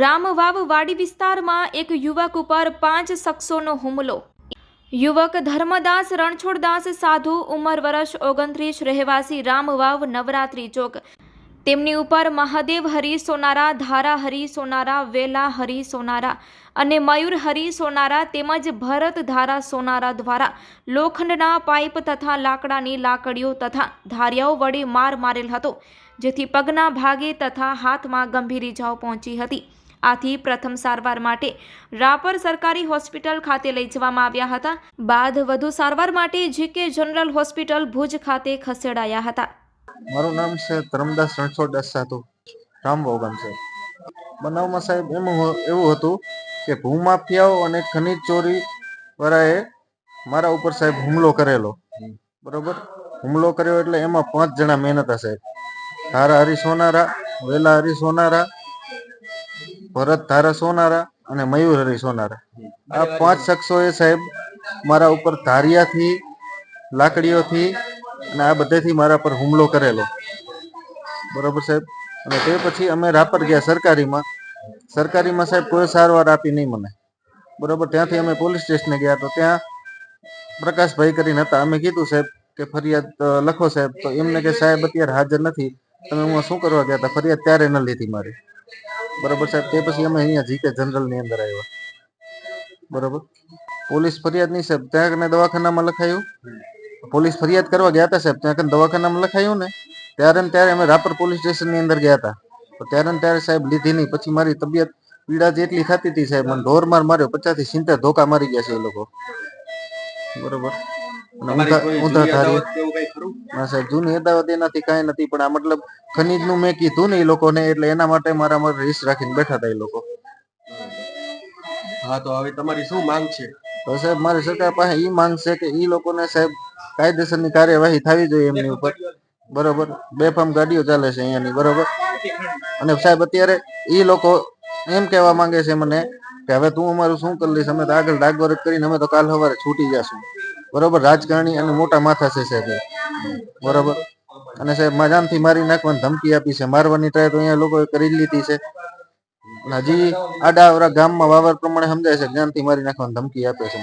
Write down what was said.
રામવાવ વાડી વિસ્તારમાં એક યુવક ઉપર પાંચ શખ્સોનો હુમલો. યુવક ધર્મદાસ રણછોડદાસ સાધુ ઉંમર વર્ષ ઓગણત્રીસ રહેવાસી રામવાવ નવરાત્રી ચોક. તેમની ઉપર મહાદેવ હરી સોનારા, ધારા હરી સોનારા, વેલા હરી સોનારા અને મયુર હરી સોનારા તેમજ ભરત ધારા સોનારા દ્વારા લોખંડના પાઇપ તથા લાકડાની લાકડીઓ તથા ધારિયાઓ વડે માર મારેલ હતો. જેથી પગના ભાગે તથા હાથમાં ગંભીર ઇજાઓ પહોંચી હતી. આથી પ્રથમ સારવાર માટે રાપર સરકારી હોસ્પિટલ ખાતે લઈ જવામાં આવ્યા હતા. બાદ વધુ સારવાર માટે જીકે જનરલ હોસ્પિટલ ભુજ ખાતે ખસેડાયા હતા. મારું નામ છે ધરમદાસ રણછોડદાસ સાધુ. રામવાવ ગામ છે. બનાવમાં સાહેબ એમ એવું હતું કે ભૂમાફિયાઓ અને ખનીજ ચોરી વાળાએ મારા ઉપર સાહેબ હુમલો કરેલો. બરોબર? હુમલો કર્યો એટલે એમાં પાંચ જણા મહેનત હશે. ધારા હરી સોનારા, વેલા હરી સોનારા, ભરત ધારા સોનારા અને મયુર હરી સોનારા. આ પાંચ શખ્સોએ સાહેબ મારા ઉપર ધારિયાથી, લાકડીઓથી અને આ બધેથી મારા પર હુમલો કરેલો. બરોબર સાહેબ? અને તે પછી અમે રાપર ગયા સરકારીમાં. સરકારીમાં સાહેબ કોઈ સારવાર આપી નહીં મને. બરોબર? ત્યાંથી અમે પોલીસ સ્ટેશને ગયા તો ત્યાં પ્રકાશભાઈ કરીને હતા. અમે કીધું સાહેબ કે ફરિયાદ લખો સાહેબ. તો એમને કે સાહેબ અત્યારે હાજર નથી. તમે હું શું કરવા ગયા હતા? ફરિયાદ ત્યારે ન લીધી મારી. બરોબર સાહેબ? તે પછી અમે અહીંયા જીકે જનરલની અંદર આવ્યા. બરોબર? પોલીસ ફરિયાદ નહીં સાહેબ. ત્યાં કને દવાખાનામાં લખાયું. પોલીસ ફરિયાદ કરવા ગયા હતા સાહેબ. ત્યાં કને દવાખાનામાં લખાયું ને ત્યારે ને ત્યારે અમે રાપર પોલીસ સ્ટેશનની અંદર ગયા હતા. તો ત્યારે ને ત્યારે સાહેબ લીધી નહીં. પછી મારી તબિયત પીડા જેટલી થતી હતી સાહેબ મને ઢોર માર માર્યો. પચાસથી સિત્તેર ધોકા મારી ગયા છે એ લોકો. બરોબર? અને ઊંધા- ધારી ના સાહેબ જૂની અદાવત એનાથી કાંઈ નથી પણ આ મતલબ ખનીજનું મેં કીધું ને એ લોકોને એટલે એના માટે મારા મારે રિસ્ક રાખીને બેઠા હતા એ લોકો. હા તો હવે તમારી શું માંગ છે? તો સાહેબ મારી સરકાર પાસે ઈ માંગ છે કે ઈ લોકોને સાહેબ કાયદેસરની કાર્યવાહી થવી જોઈએ એમની ઉપર. બરોબર? બેફામ ગાડીઓ ચાલે છે અહીંયાની બરોબર? અને સાહેબ અત્યારે એ લોકો એમ કહેવા માંગે છે મને કે હવે તું અમારું શું કરી લઈશ અમે તો આગળ ડાગવર કરીને અમે તો કાલ સવારે છૂટી જશું. બરોબર, રાજકારણી અને મોટા માથા છે સાહેબ બરોબર. અને સાહેબ મજામથી મારી નાખવાની ધમકી આપી છે. મારવાની ટ્રાય તો અહીંયા લોકોએ કરી લીધી છે. હજી આડા અવરા ગામમાં વાવર પ્રમાણે સમજાય છે. જ્ઞાનથી મારી નાખવાની ધમકી આપે છે